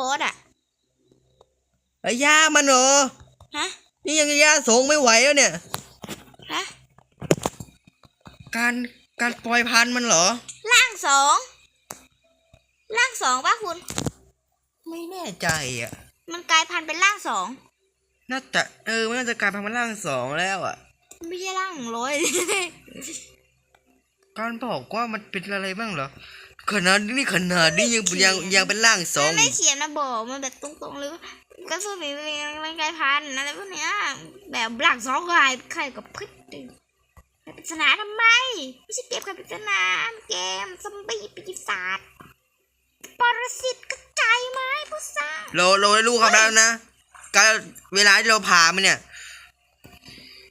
บอสอะไอ้ย่ามันเหรอ ฮะ นี่ยังย่าส่งไม่ไหวแล้วเนี่ย ฮะ การการปล่อยพันธุ์มันเหรอ ร่างสอง ร่างสองป่ะคุณ ไม่แน่ใจอะ มันกลายพันธุ์เป็นร่างสอง น่าจะเออมันน่าจะกลายพันธุ์เป็นร่างสองแล้วอะ ไม่ใช่ร่างร้อย การบอกว่ามันเป็นอะไรบ้างเหรอ ขนาดนี้ขนาดนี้ยังยังยังเป็นร่างสองมันไม่เขียนนะบอกมันแบบตรงๆเลยว่าก็สู้มีมันกลายพันธุ์อะไรพวกเนี้ยแบบร่างสองกลายใครกับพึ่งปริศนาทำไม ไม่ใช่เก็บคำปริศนาเกมซอมบี้ปีศาจปรสิตกระจายไม้ผู้สร้างเราเราได้รู้ความแล้วนะการเวลาที่เราพามันเนี่ย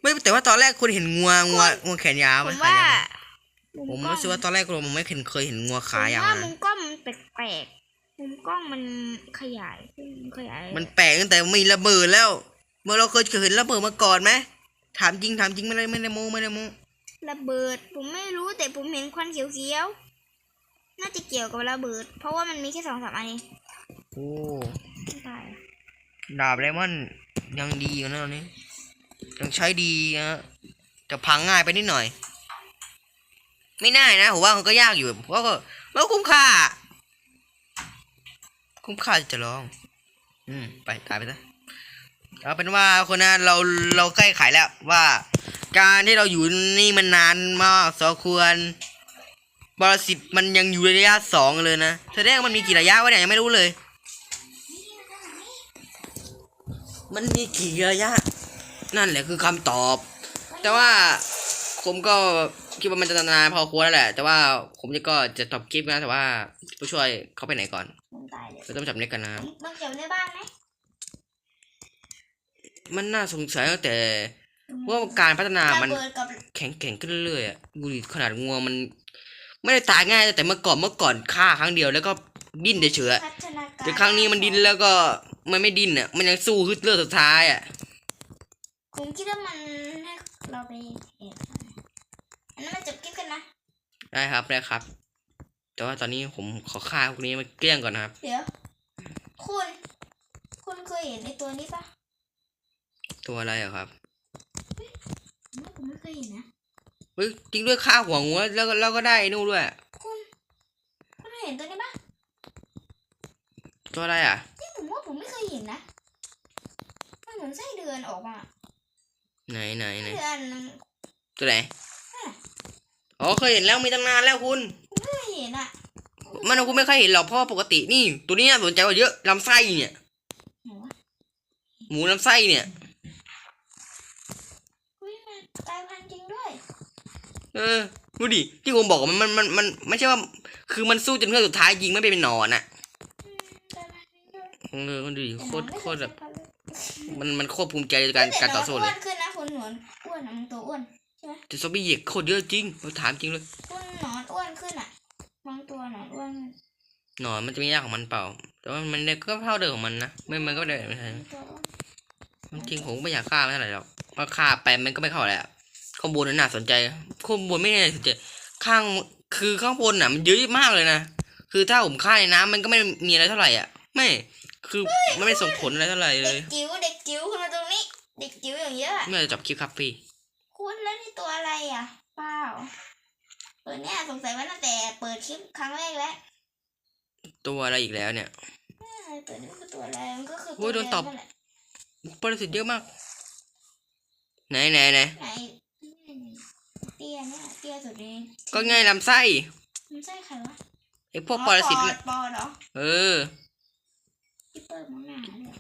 ไม่แต่ว่าตอนแรกคุณเห็นงัวงัวงัวแขนยาวผไหมว่า ผมกล้องรู้สึกว่าตอนแรกผมไม่เคยเคยเห็นงัวผขามยาวว่านะมุมกล้องมันแปลกๆมุมกล้องมันขยายขึ้นขยาย มันแปลกตั้งแต่มีระเบิดแล้ว เมื่อเราเคยเห็นระเบิดมาก่อนไหมถามจริงถามจริงไม่ได้ไม่ได้โม้ไม่ได้โม้ระเบิด ผมไม่รู้แต่ผมเห็นควันเขียวๆน่าจะเกี่ยวกับระเบิด เพราะว่ามันมีแค่สองสามอันเองโอ้ไม่ตายดาบเลมอนยังดีอยู่นะตอนนี้ยังใช้ดีนะแต่พังง่ายไปนิดหน่อย ไม่น่านะผมว่ามันก็ยากอยู่เพราะก็มันคุ้มค่า คุ้มค่าจะลอง อืม ไปตายไปซะเอาเป็นว่าคนนั้นเราเราใกล้ขายแล้วว่า การที่เราอยู่นี่มันนานมากสอควรบรสิตมันยังอยู่ระยะสองเลยนะแสดงมันมีกี่ระยะวะเนี่ยยังไม่รู้เลย มันมีกี่ระยะ นั่นแหละคือคำตอบ แต่ว่า ผมก็คิดว่ามันจะนานพอควรแล้วแหละ แต่ว่าผมจะก็จะตอบคลิปนะแต่ว่าผู้ช่วยเขาไปไหนก่อนผมตายเลยเราต้องจับเน็ตกันนะครับมันเกี่ยวในบ้านไหมมันน่าสงสัยตั้งแต่ว่าการพัฒนาระมันเบิดกับแข็งแกร่งขึ้นเรื่อยๆอะดูดิขนาดงัวมัน ไม่ได้ตายง่ายแต่เมื่อก่อนเมื่อก่อนฆ่าครั้งเดียวแล้วก็ดิ้นเฉยๆอะพัฒนาการแต่ครั้งนี้มันดิ้นแล้วก็มันไม่ดิ้นอะ มันยังสู้ฮึดเลือดสุดท้ายอะผมคิดว่ามันให้เราไปเห็นอันนั้นมาจบคลิปกันนะ ได้ครับได้ครับ แต่ว่าตอนนี้ผมขอฆ่าพวกนี้มาเกลี้ยงก่อนนะครับ เดี๋ยว คุณ คุณเคยเห็นในตัวนี้ปะตัวอะไรอะครับผมว่าผมไม่เคยเห็นนะเฮ้ยจริงด้วยฆ่าหัวงัวแล้วก็แล้วก็ได้ไอ้นู่นด้วย คุณ คุณเห็นตัวนี้ปะตัวอะไรอะที่ผมว่าผมไม่เคยเห็นนะมันเหมือนไส้เดือนออกมาไหนไหนไหนไส้เดือนตัวไหน อ๋อเคยเห็นแล้วมีตั้งนานแล้วคุณ ไม่เคยเห็นอะมันคุณไม่เคยเห็นหรอกเพราะว่าปกตินี่ ตัวนี้น่าสนใจกว่าเยอะลำไส้เนี่ยไหนวะหมูลำไส้เนี่ย อุ้ยมันกลายพันธุ์จริงด้วย เออดูดิที่ผมบอกว่ามันมันมันมันไม่ใช่ว่า คือมันสู้จนเครื่องสุดท้ายยิงไม่เป็นหนอนอะอืมกลายพันธุ์จริงด้วยเออคุณดูดิโคตรแต่โคตรแบบหนอนไม่เคยใช้พันธุ์เลยมันมันโคตรภูมิใจในการแต่การต่อสู้หนเลนอ้วยนขึ้นนะคุณหนอนอ้วนนะมึงตัวอ้วน แต่ซอมบี้เหยกโคตรเยอะจริงเราถามจริงเลยคุณหนอนอ้วนขึ้นอะบางตัวหนอนอ้วนหนอนมันจะมียากของมันเปล่า แต่ว่ามันก็เท่าเดิมของมันนะไม่มันก็ได้ไม่ใช่บางตัวอ้วนจริงๆผมก็ไม่อยากฆ่ามันเท่าไหร่หรอกเพราะฆ่าไปมันก็ไม่เข้าแหละข้างบนน่ะน่าสนใจข้างบนไม่น่าสนใจข้างคือข้างบนน่ะ มันเยอะมากเลยนะคือถ้าผมฆ่าในน้ำมันก็ไม่มีอะไรเท่าไหร่อะ ไม่คือมันไม่ส่งผลอะไรเท่าไหร่เลเด็ยกจิ๋วเด็กจิ๋วคุณมาตรงนี้เด็กจิ๋วอย่างเยอะอะไม่จะจับคลิปครับพี่ คุณแล้วนี่ตัวอะไรอะเปล่าเปิดเนี่ยสงสัยว่าตั้งแต่เปิดคลิปครั้งแรกแล้วตัวอะไรอีกแล้วเนี่ยเอ้ยเปิดนี่คือตัวอะไรมันก็คือโอ้ยโดนตบแหละปรสิตเยอะมาก ไหนไหนไหนไหนเตี้ยเนี่ยเตี้ยสุดเลยก็ง่ายลำไส้มันใช่ใครวะไอ้พวกปรสิตอ๋อน่ะปอดปอดเหรอเออที่เปิดมังงาเนี่ย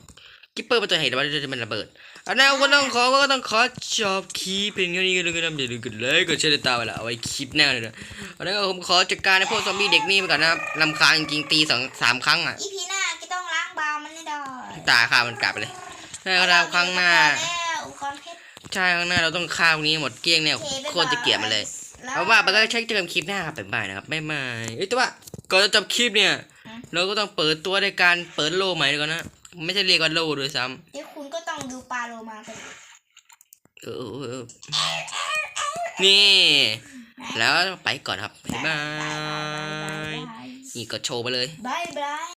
กิปเปอร์เป็นตัวเหตุว่าจะเป็นระเบิดอันนั้นก็ต้องขอก็ต้องขอชอบคลิปเพลงนี้กันเลยก็ทำอย่าลืมกดไลค์กดแชร์ติดตามไปละเอาไว้คลิปหน้าเลยนะอันนั้นก็ผมขอจัดการในพวกซอมบี้เด็กนี่ไปก่อนนะครับลำคาญจริงๆตีสองสามครั้งอะอีพีหน้าก็ต้องล้างบาวมันให้ได้ตาฆ่ามันกลับไปเลยใช่ครับครั้งหน้าใช่ครั้งหน้าเราต้องฆ่าวนี้หมดเกลี้ยงเนี่ยโคตรจะเกลียดมันเลยแล้วเอาว่าไปก็ใช้เจอกันคลิปหน้าครับบ๊ายบายนะครับบ๊ายบายเอ้แต่ว่าก่อนจะจบคลิปเนี่ย เราก็ต้องเปิดตัวในการเปิดโลใหม่ก่อนนะ ไม่ใช่เรียกว่าโลด้วยซ้เดี๋ยวคุณก็ต้องดูปลาโลมากันำเออเออเออนี่ แล้วไปก่อนครับ บ๊ายบายบายบายนี่ก็โชว์ไปเลยบายบาย